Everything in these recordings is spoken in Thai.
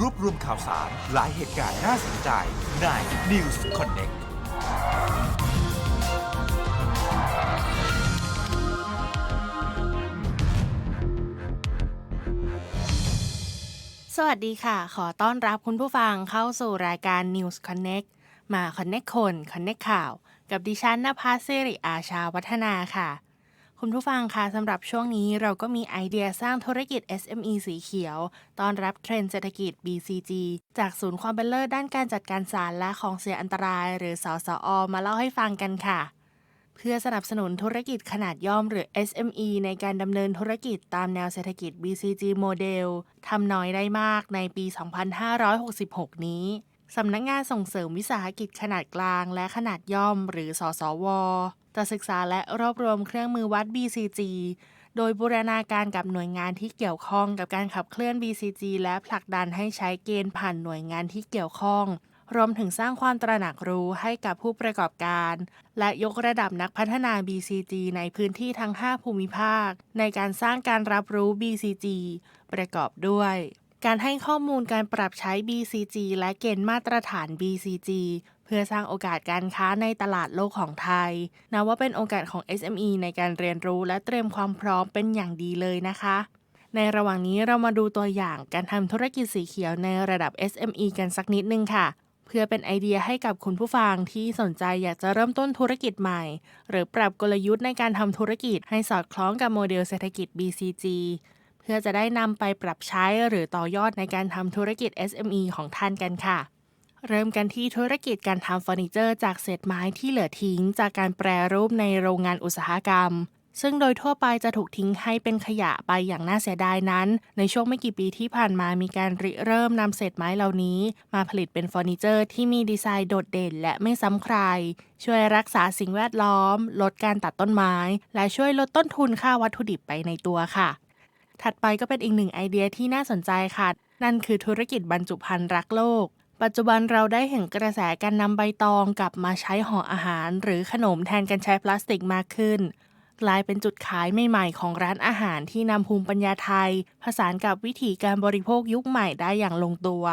รวบรวมข่าวสาร หลายเหตุการณ์น่าสนใจใน News Connect สวัสดีค่ะ ขอต้อนรับคุณผู้ฟังเข้าสู่รายการ News Connect มา Connect คน Connect ข่าว กับดิฉันนภาสิริอาชาวัฒนาค่ะ คุณผู้ฟังคะสำหรับช่วงนี้เราก็มีไอเดียสร้างธุรกิจ SME สีเขียวตอนรับเทรนด์เศรษฐกิจ BCG จากศูนย์ความเป็นเลิศด้านการจัดการสารและของเสียอันตราย หรือสสอ มาเล่าให้ฟังกันค่ะ เพื่อสนับสนุนธุรกิจขนาดย่อมหรือ SME ในการดำเนินธุรกิจตามแนวเศรษฐกิจ BCG โมเดลทำน้อยได้มากในปี 2566 นี้ สำนักงานส่งเสริมวิสาหกิจขนาดกลางและขนาดย่อมหรือสสวจะศึกษาและรวบรวมเครื่องมือวัด BCG โดยบูรณาการกับหน่วยงานที่เกี่ยวข้องกับการขับเคลื่อน BCG และผลักดันให้ใช้เกณฑ์ผ่านหน่วยงานที่เกี่ยวข้อง รวมถึงสร้างความตระหนักรู้ให้กับผู้ประกอบการ และยกระดับนักพัฒนา BCG ในพื้นที่ทั้ง 5 ภูมิภาค ในการสร้างการรับรู้ BCG ประกอบด้วย การให้ข้อมูลการปรับใช้ BCG และเกณฑ์มาตรฐาน BCG เพื่อสร้างโอกาสการค้าในตลาดโลกของไทยนับว่าเป็นโอกาสของ SME ในการเรียนรู้และเตรียมความพร้อมเป็นอย่างดีเลยนะคะ ในระหว่างนี้เรามาดูตัวอย่างการทำธุรกิจสีเขียวในระดับ SME กันสักนิดนึงค่ะ เพื่อเป็นไอเดียให้กับคุณผู้ฟังที่สนใจอยากจะเริ่มต้นธุรกิจใหม่ หรือปรับกลยุทธ์ในการทำธุรกิจให้สอดคล้องกับโมเดลเศรษฐกิจ BCG พื่อจะได้นำไปปรับใช้หรือต่อยอดในการทำธุรกิจ SME ของท่านกันค่ะ เริ่มกันที่ธุรกิจการทำเฟอร์นิเจอร์จากเศษไม้ที่เหลือทิ้ง จากการแปรรูปในโรงงานอุตสาหกรรม ซึ่งโดยทั่วไปจะถูกทิ้งให้เป็นขยะไปอย่างน่าเสียดายนั้น ในช่วงไม่กี่ปีที่ผ่านมามีการริเริ่มนำเศษไม้เหล่านี้ มาผลิตเป็นเฟอร์นิเจอร์ที่มีดีไซน์โดดเด่น และไม่ซ้ำใคร ช่วยรักษาสิ่งแวดล้อม ลดการตัดต้นไม้ และช่วยลดต้นทุนค่าวัตถุดิบไปในตัวค่ะ ถัดไปก็เป็นอีกหนึ่งไอเดียที่น่าสนใจค่ะ นั่นคือธุรกิจบรรจุภัณฑ์รักโลก ปัจจุบันเราได้เห็นกระแสการนำใบตองกลับมาใช้ห่ออาหาร หรือขนมแทนการใช้พลาสติกมากขึ้นกลายเป็นจุดขายใหม่ๆของร้านอาหารที่นำภูมิปัญญาไทย ผสานกับวิถีการบริโภคยุคใหม่ได้อย่างลงตัว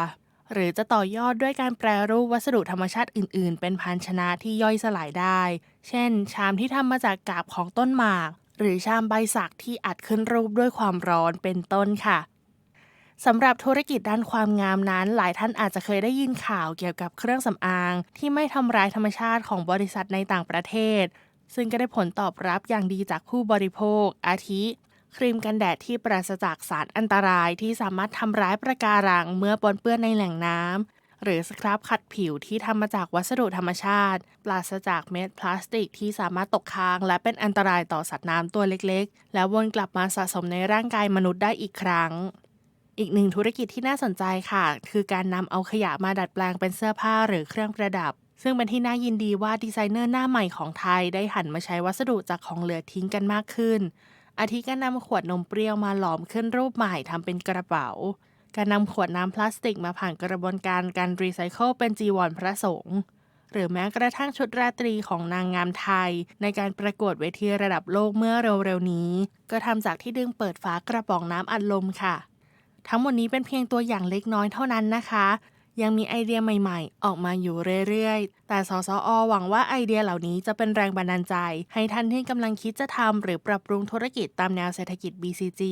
หรือจะต่อยอดด้วยการแปรรูปวัสดุธรรมชาติอื่น ๆ เป็นภาชนะที่ย่อยสลายได้ เช่น ชามที่ทำมาจากกาบของต้นหมาก หรือชามใบสักที่อัดขึ้นรูปด้วยความร้อนเป็นต้นค่ะสำหรับธุรกิจด้านความงามนั้น หลายท่านอาจจะเคยได้ยินข่าวเกี่ยวกับเครื่องสำอาง ที่ไม่ทำร้ายธรรมชาติของบริษัทในต่างประเทศ ซึ่งก็ได้ผลตอบรับอย่างดีจากผู้บริโภค อาทิ ครีมกันแดดที่ปราศจากสารอันตรายที่สามารถทำร้ายประการังเมื่อปนเปื้อนในแหล่งน้ำ หรือสครับขัดผิวที่ทำมาจากวัสดุธรรมชาติ ปราศจากเม็ดพลาสติกที่สามารถตกค้าง และเป็นอันตรายต่อสัตว์น้ำตัวเล็กๆ แล้ววนกลับมาสะสมในร่างกายมนุษย์ได้อีกครั้ง อีกหนึ่งธุรกิจที่น่าสนใจค่ะ คือการนำเอาขยะมาดัดแปลงเป็นเสื้อผ้าหรือเครื่องประดับ ซึ่งเป็นที่น่ายินดีว่าดีไซเนอร์หน้าใหม่ของไทยได้หันมาใช้วัสดุจากของเหลือทิ้งกันมากขึ้นอาทิการนำขวดนมเปรี้ยวมาหลอมขึ้นรูปใหม่ทำเป็นกระเป๋า การนำขวดน้ำพลาสติกมาผ่านกระบวนการการรีไซเคิลเป็นจีวรพระสงฆ์หรือแม้กระทั่งชุดราตรีของนางงามไทย ในการประกวดเวทีระดับโลกเมื่อเร็วๆนี้ ก็ทำจากที่ดึงเปิดฝากระป๋องน้ำอัดลมค่ะ ทั้งหมดนี้เป็นเพียงตัวอย่างเล็กน้อยเท่านั้นนะคะ ยังมีไอเดียใหม่ๆ ออกมาอยู่เรื่อยๆ แต่สสอหวังว่าไอเดียเหล่านี้จะเป็นแรงบันดาลใจ ให้ท่านที่กำลังคิดจะทำหรือปรับปรุงธุรกิจตามแนวเศรษฐกิจ BCG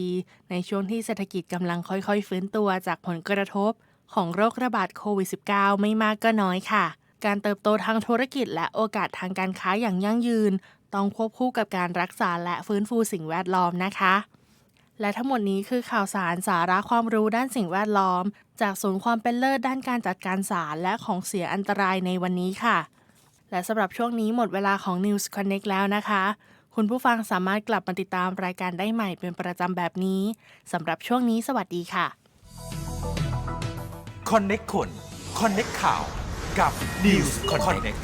ในช่วงที่เศรษฐกิจกำลังค่อยๆ ฟื้นตัวจากผลกระทบ ของโรคระบาดโควิด -19 ไม่มากก็น้อยค่ะการเติบโตทางธุรกิจและโอกาสทางการค้าอย่างยั่งยืน ต้องควบคู่กับการรักษาและฟื้นฟูสิ่งแวดล้อมนะคะ และทั้งหมดนี้คือข่าวสารสาระความรู้ด้านสิ่งแวดล้อม จากศูนย์ความเป็นเลิศด้านการจัดการสารและของเสียอันตรายในวันนี้ค่ะ และสำหรับช่วงนี้หมดเวลาของ News Connect แล้วนะคะ คุณผู้ฟังสามารถกลับมาติดตามรายการได้ใหม่เป็นประจำแบบนี้สำหรับช่วงนี้สวัสดีค่ะ Connect คน Connect ข่าวกับ News Connect